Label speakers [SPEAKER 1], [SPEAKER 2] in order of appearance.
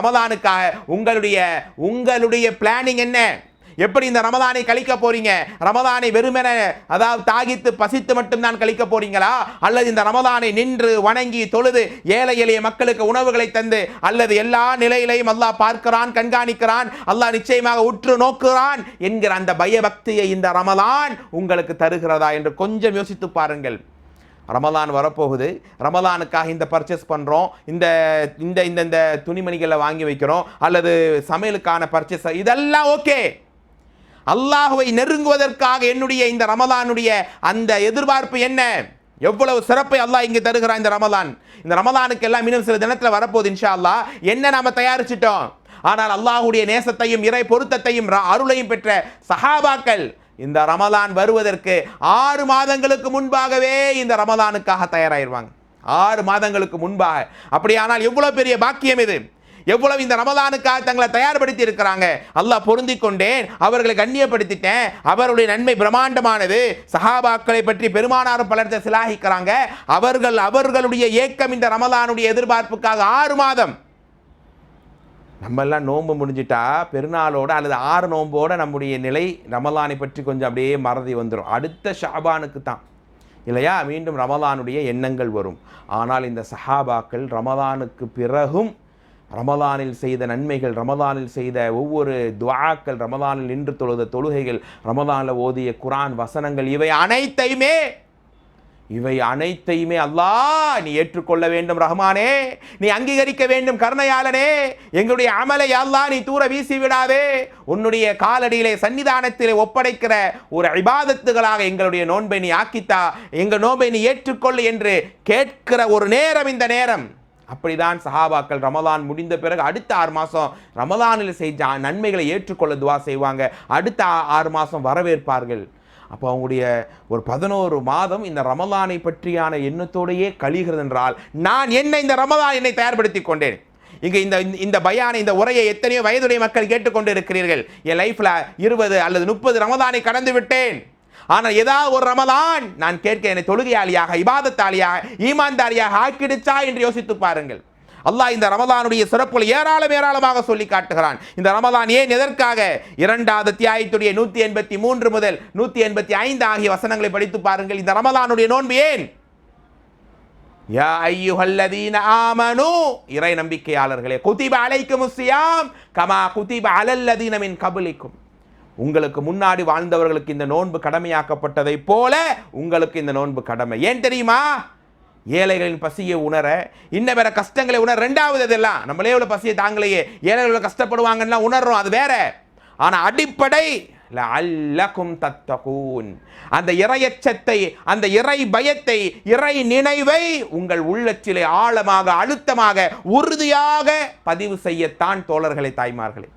[SPEAKER 1] ரமதானுக்காக உங்களுடைய உங்களுடைய பிளானிங் என்ன? எப்படி இந்த ரமதானை கழிக்க போறீங்க? ரமதானை வெறுமென அதாவது தாகித்து பசித்து மட்டும்தான் கழிக்க போறீங்களா? அல்லது இந்த ரமதானை நின்று வணங்கி தொழுது ஏழை எளிய மக்களுக்கு உணவுகளை தந்து அல்லது எல்லா நிலையிலையும் அல்லாஹ் பார்க்கிறான் கண்காணிக்கிறான் அல்லாஹ் நிச்சயமாக உற்று நோக்குகிறான் என்கிற அந்த பயபக்தியை இந்த ரமதான் உங்களுக்கு தருகிறதா என்று கொஞ்சம் யோசித்து பாருங்கள். ரமலான் வரப்போகுது. ரமலானுக்காக இந்த பர்ச்சேஸ் பண்ணுறோம் இந்த இந்த இந்த இந்த துணிமணிகளை வாங்கி வைக்கிறோம். அல்லது சமையலுக்கான பர்ச்சேஸ் இதெல்லாம் ஓகே. அல்லாஹுவை நெருங்குவதற்காக என்னுடைய இந்த ரமலானுடைய அந்த எதிர்பார்ப்பு என்ன? எவ்வளவு சிறப்பை அல்லாஹ் இங்கே தருகிறான் இந்த ரமலான். இந்த ரமலானுக்கு எல்லாம் இன்னும் சில தினத்தில் வரப்போகுது இன்ஷா அல்லாஹ் என்ன நாம் தயாரிச்சிட்டோம்? ஆனால் அல்லாஹுடைய நேசத்தையும் இறை பொருத்தத்தையும் அருளையும் பெற்ற சஹாபாக்கள் இந்த ரமலான் வருவதற்கு ஆறு மாதங்களுக்கு முன்பாகவே இந்த ரமலானுக்காக தயாராகிடுவாங்க ஆறு மாதங்களுக்கு முன்பாக. அப்படியானால் எவ்வளோ பெரிய பாக்கியம் இது? எவ்வளவு இந்த ரமலானுக்காக தங்களை தயார்படுத்தி இருக்கிறாங்க? அல்லாஹ் பொருந்தி கொண்டேன் அவர்களை கண்ணியப்படுத்திட்டேன் அவருடைய நன்மை பிரம்மாண்டமானது. சஹாபாக்களை பற்றி பெருமானாரும் பலர்த்த சிலாகிக்கிறாங்க. அவர்கள் அவர்களுடைய ஏக்கம் இந்த ரமலானுடைய எதிர்பார்ப்புக்காக ஆறு மாதம். நம்ம எல்லாம் நோன்பு முடிஞ்சிட்டா பெருநாளோட அல்லது ஆறு நோம்போட நம்முடைய நிலை ரமலானை பற்றி கொஞ்சம் அப்படியே மறதி வந்துடும் அடுத்த ஷாபானுக்கு தான். இல்லையா? மீண்டும் ரமலானுடைய எண்ணங்கள் வரும். ஆனால் இந்த சஹாபாக்கள் ரமலானுக்கு பிறகும் ரமலானில் செய்த நன்மைகள் ரமலானில் செய்த ஒவ்வொரு துவாக்கள் ரமலானில் நின்று தொழுத தொழுகைகள் ரமலானில் ஓதிய குரான் வசனங்கள் இவை அனைத்தையுமே இவை அனைத்தையுமே அல்லாஹ் நீ ஏற்றுக்கொள்ள வேண்டும் ரஹ்மானே. நீ அங்கீகரிக்க வேண்டும் கருணையாளனே. எங்களுடைய அமலை அல்லாஹ் நீ தூர வீசி விடாதே. உன்னுடைய காலடியிலே சன்னிதானத்திலே ஒப்படைக்கிற ஒரு இபாதத்துகளாக எங்களுடைய நோன்பை நீ ஆக்கித்தா எங்கள் நோன்பை நீ ஏற்றுக்கொள் என்று கேட்கிற ஒரு நேரம் இந்த நேரம். அப்படிதான் சஹாபாக்கள் ரமலான் முடிந்த பிறகு அடுத்த ஆறு மாதம் ரமலானில் செஞ்ச நன்மைகளை ஏற்றுக்கொள்ள துவா செய்வாங்க. அடுத்த ஆறு மாதம் வரவேற்பார்கள். அப்போ அவங்களுடைய ஒரு பதினோரு மாதம் இந்த ரமலானை பற்றியான எண்ணத்தோடையே கழிகிறது என்றால் நான் என்ன இந்த ரமலான் என்னை தயார்படுத்தி கொண்டேன்? இங்கே இந்த இந்த பயான இந்த உரையை எத்தனையோ வயதுடைய மக்கள் கேட்டுக்கொண்டு இருக்கிறீர்கள் என் லைஃப்பில் இருபது அல்லது முப்பது ரமதானை கடந்து விட்டேன். ஆனால் ஏதாவது ஒரு ரமதான் நான் கேட்க என்னை தொழுகையாளியாக இபாதத்தாளியாக ஈமான்தாரியாக ஆக்கிடுச்சா என்று யோசித்து பாருங்கள். அல்லாஹ் இந்த ரமதானுடைய சிறப்புகள் ஏராளம் ஏராளமாக சொல்லி காட்டுகிறான். இந்த ரமதான் ஏன் எதற்காக? இரண்டாவது தியாயத்துடைய நூத்தி எண்பத்தி மூன்று முதல் நூத்தி எண்பத்தி ஐந்து ஆகிய வசனங்களை படித்து பாருங்கள். இந்த ரமதானுடைய நோன்பு ஏன்? யா ஐயுஹல்லதீன ஆமனு. இறை நம்பிக்கையாளர்களே குதிப அலைக்கும் சியாம் கமா குதிப அலல்லதீனமின் கபலிக்கும். உங்களுக்கு முன்னாடி வாழ்ந்தவர்களுக்கு இந்த நோன்பு கடமையாக்கப்பட்டதைப் போல உங்களுக்கு இந்த நோன்பு கடமை. ஏன் தெரியுமா? ஏழைகளின் பசியை உணர இன்ன வேற கஷ்டங்களை உணர ரெண்டாவது இதெல்லாம் நம்மளே உள்ள பசியை தாங்களையே ஏழைகள் கஷ்டப்படுவாங்கன்னா உணர்றோம் அது வேற. ஆனால் அடிப்படை அல்லக்கும் தத்தகூன். அந்த இறையச்சத்தை அந்த இறை பயத்தை இறை நினைவை உங்கள் உள்ளத்திலே ஆழமாக அழுத்தமாக உறுதியாக பதிவு செய்யத்தான் தோழர்களை தாய்மார்களே.